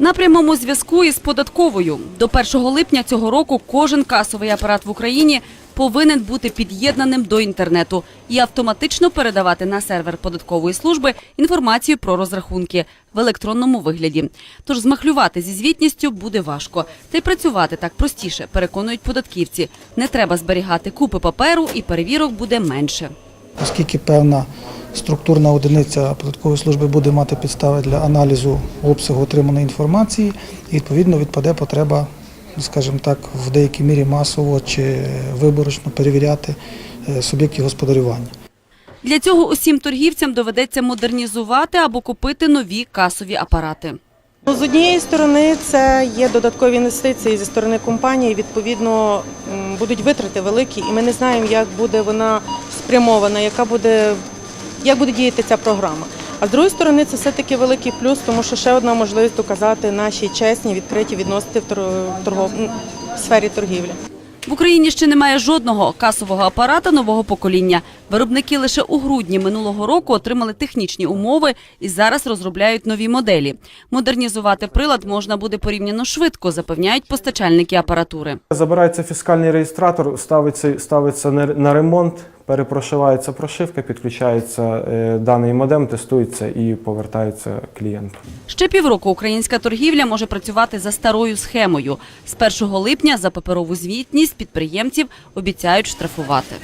На прямому зв'язку із податковою до 1 липня цього року кожен касовий апарат в Україні повинен бути під'єднаним до інтернету і автоматично передавати на сервер податкової служби інформацію про розрахунки в електронному вигляді. Тож змахлювати зі звітністю буде важко. Та й працювати так простіше, переконують податківці. Не треба зберігати купи паперу і перевірок буде менше. оскільки певна структурна одиниця податкової служби буде мати підстави для аналізу обсягу отриманої інформації, і відповідно відпаде потреба, скажімо так, в деякій мірі масово чи виборочно перевіряти е, суб'єктів господарювання. Для цього усім торгівцям доведеться модернізувати або купити нові касові апарати. Ну, З однієї сторони, це є додаткові інвестиції зі сторони компанії. Відповідно, будуть витрати великі, і ми не знаємо, як буде вона спрямована, яка буде, як буде діяти ця програма. А з другої сторони, це все-таки великий плюс, тому що ще одна можливість доказати наші чесні, відкриті відносини в торгов... в сфері торгівлі. В Україні ще немає жодного касового апарата нового покоління. Виробники лише у грудні минулого року отримали технічні умови і зараз розробляють нові моделі. Модернізувати прилад можна буде порівняно швидко, запевняють постачальники апаратури. Забирається фіскальний реєстратор, ставиться, ставиться на на ремонт, перепрошивається прошивка, підключається е, даний модем, тестується і повертається клієнту. Ще півроку українська торгівля може працювати за старою схемою. З 1 липня за паперову звітність підприємців обіцяють штрафувати.